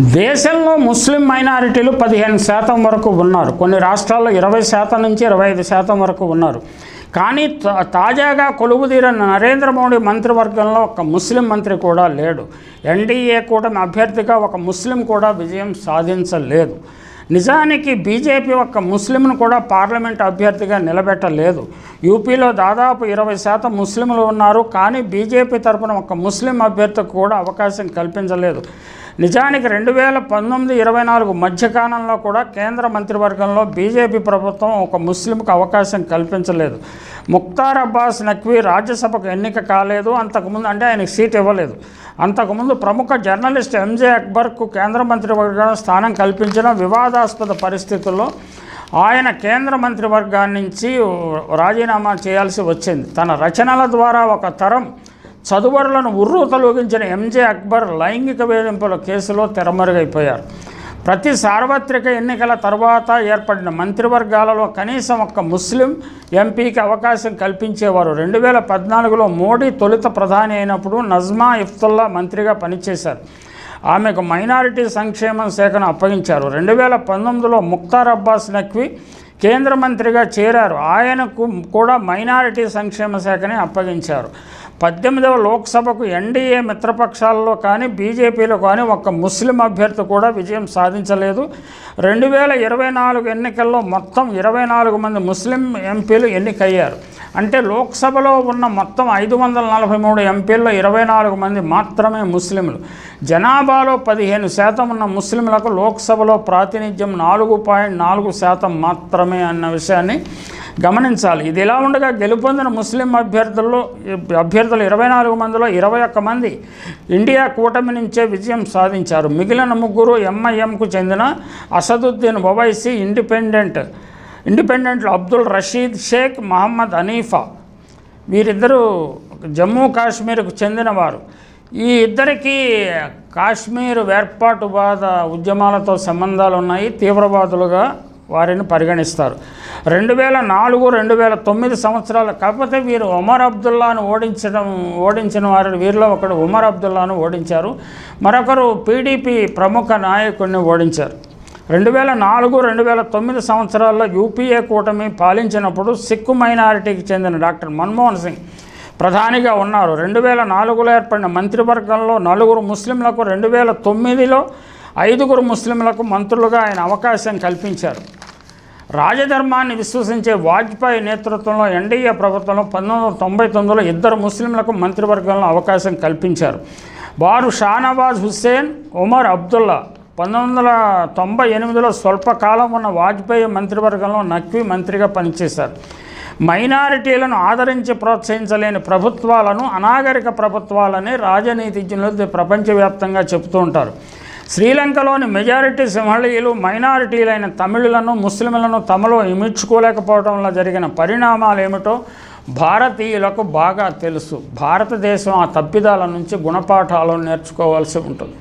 దేశంలో ముస్లిం మైనారిటీలు పదిహేను శాతం వరకు ఉన్నారు. కొన్ని రాష్ట్రాల్లో ఇరవై శాతం నుంచి ఇరవై ఐదు శాతం వరకు ఉన్నారు. కానీ తా- తాజాగా కొలువుదీరిన నరేంద్ర మోడీ మంత్రివర్గంలో ఒక ముస్లిం మంత్రి కూడా లేడు. ఎన్డీఏ కూటమి అభ్యర్థిగా ఒక ముస్లిం కూడా విజయం సాధించలేదు. నిజానికి బీజేపీ ఒక్క ముస్లింను కూడా పార్లమెంట్ అభ్యర్థిగా నిలబెట్టలేదు. యూపీలో దాదాపు ఇరవై శాతం ముస్లింలు ఉన్నారు కానీ బీజేపీ తరఫున ఒక ముస్లిం అభ్యర్థికి కూడా అవకాశం కల్పించలేదు. నిజానికి రెండు వేల పంతొమ్మిది ఇరవై నాలుగు మధ్యకాలంలో కూడా కేంద్ర మంత్రివర్గంలో బీజేపీ ప్రభుత్వం ఒక ముస్లింకు అవకాశం కల్పించలేదు. ముక్తార్ అబ్బాస్ నక్వీ రాజ్యసభకు ఎన్నిక కాలేదు అంతకుముందు అంటే ఆయనకు సీట్ ఇవ్వలేదు. అంతకుముందు ప్రముఖ జర్నలిస్ట్ ఎంజే అక్బర్కు కేంద్ర మంత్రివర్గం స్థానం కల్పించిన వివాదాస్పద పరిస్థితుల్లో ఆయన కేంద్ర మంత్రివర్గాన్ని నుంచి రాజీనామా చేయాల్సి వచ్చింది. తన రచనల ద్వారా ఒక తరం చదువరులను ఉర్రు తొలగించిన ఎంజే అక్బర్ లైంగిక వేధింపుల కేసులో తెరమరుగైపోయారు. ప్రతి సార్వత్రిక ఎన్నికల తర్వాత ఏర్పడిన మంత్రివర్గాలలో కనీసం ఒక్క ముస్లిం ఎంపీకి అవకాశం కల్పించేవారు. రెండు వేల పద్నాలుగులో మోడీ తొలుత ప్రధాని అయినప్పుడు నజ్మా ఇఫ్తుల్లా మంత్రిగా పనిచేశారు. ఆమెకు మైనారిటీ సంక్షేమ శాఖను అప్పగించారు. రెండు వేల పంతొమ్మిదిలో ముక్తార్ అబ్బాస్ నఖ్వీ కేంద్ర మంత్రిగా చేరారు. ఆయనకు కూడా మైనారిటీ సంక్షేమ శాఖని అప్పగించారు. పద్దెనిమిదవ లోక్సభకు ఎన్డీఏ మిత్రపక్షాల్లో కానీ బీజేపీలో కానీ ఒక్క ముస్లిం అభ్యర్థి కూడా విజయం సాధించలేదు. రెండు వేల ఇరవై నాలుగు ఎన్నికల్లో మొత్తం ఇరవై నాలుగు మంది ముస్లిం ఎంపీలు ఎన్నికయ్యారు. అంటే లోక్సభలో ఉన్న మొత్తం ఐదు వందల నలభై మూడు ఎంపీల్లో ఇరవై నాలుగు మంది మాత్రమే ముస్లింలు. జనాభాలో పదిహేను శాతం ఉన్న ముస్లింలకు లోక్సభలో ప్రాతినిధ్యం నాలుగు పాయింట్ నాలుగు శాతం మాత్రమే అన్న విషయాన్ని గమనించాలి. ఇది ఇలా ఉండగా గెలుపొందిన ముస్లిం అభ్యర్థుల్లో అభ్యర్థులు ఇరవై నాలుగు మందిలో ఇరవై ఒక్క మంది ఇండియా కూటమి నుంచే విజయం సాధించారు. మిగిలిన ముగ్గురు ఎంఐఎంకు చెందిన అసదుద్దీన్ ఒవైసీ ఇండిపెండెంట్ ఇండిపెండెంట్లు అబ్దుల్ రషీద్ షేక్ మహమ్మద్ హనీఫా వీరిద్దరూ జమ్మూ కాశ్మీర్కు చెందినవారు. ఈ ఇద్దరికి కాశ్మీర్ వేర్పాటువాద ఉద్యమాలతో సంబంధాలు ఉన్నాయి తీవ్రవాదులుగా వారిని పరిగణిస్తారు. రెండు వేల నాలుగు రెండు వేల తొమ్మిది సంవత్సరాలు కాకపోతే వీరు ఉమర్ అబ్దుల్లాను ఓడించడం ఓడించిన వారు వీరిలో ఒకడు ఉమర్ అబ్దుల్లాను ఓడించారు. మరొకరు పీడీపీ ప్రముఖ నాయకుడిని ఓడించారు. రెండు వేల నాలుగు రెండు వేల తొమ్మిది సంవత్సరాల్లో యూపీఏ కూటమి పాలించినప్పుడు సిక్కు మైనారిటీకి చెందిన డాక్టర్ మన్మోహన్ సింగ్ ప్రధానిగా ఉన్నారు. రెండు వేల నాలుగులో ఏర్పడిన మంత్రివర్గంలో నలుగురు ముస్లింలకు రెండు వేల తొమ్మిదిలో ఐదుగురు ముస్లింలకు మంత్రులుగా ఆయన అవకాశం కల్పించారు. రాజధర్మాన్ని విశ్వసించే వాజ్పేయి నేతృత్వంలో ఎన్డీఏ ప్రభుత్వంలో పంతొమ్మిది వందల తొంభై తొమ్మిదిలో ఇద్దరు ముస్లింలకు మంత్రివర్గంలో అవకాశం కల్పించారు. వారు షానవాజ్ హుస్సేన్ ఉమర్ అబ్దుల్లా పంతొమ్మిది వందల తొంభై ఎనిమిదిలో స్వల్పకాలం ఉన్న వాజ్పేయి మంత్రివర్గంలో నక్వీ మంత్రిగా పనిచేశారు. మైనారిటీలను ఆదరించి ప్రోత్సహించలేని ప్రభుత్వాలను అనాగరిక ప్రభుత్వాలని రాజనీతిజ్ఞులు ప్రపంచవ్యాప్తంగా చెబుతూ ఉంటారు. శ్రీలంకలోని మెజారిటీ సింహళీయులు మైనారిటీలైన తమిళులను ముస్లింలను తమలో ఇమిడ్చుకోలేకపోవడం వల్ల జరిగిన పరిణామాలు ఏమిటో భారతీయులకు బాగా తెలుసు. భారతదేశం ఆ తప్పిదాల నుంచి గుణపాఠాలను నేర్చుకోవాల్సి ఉంటుంది.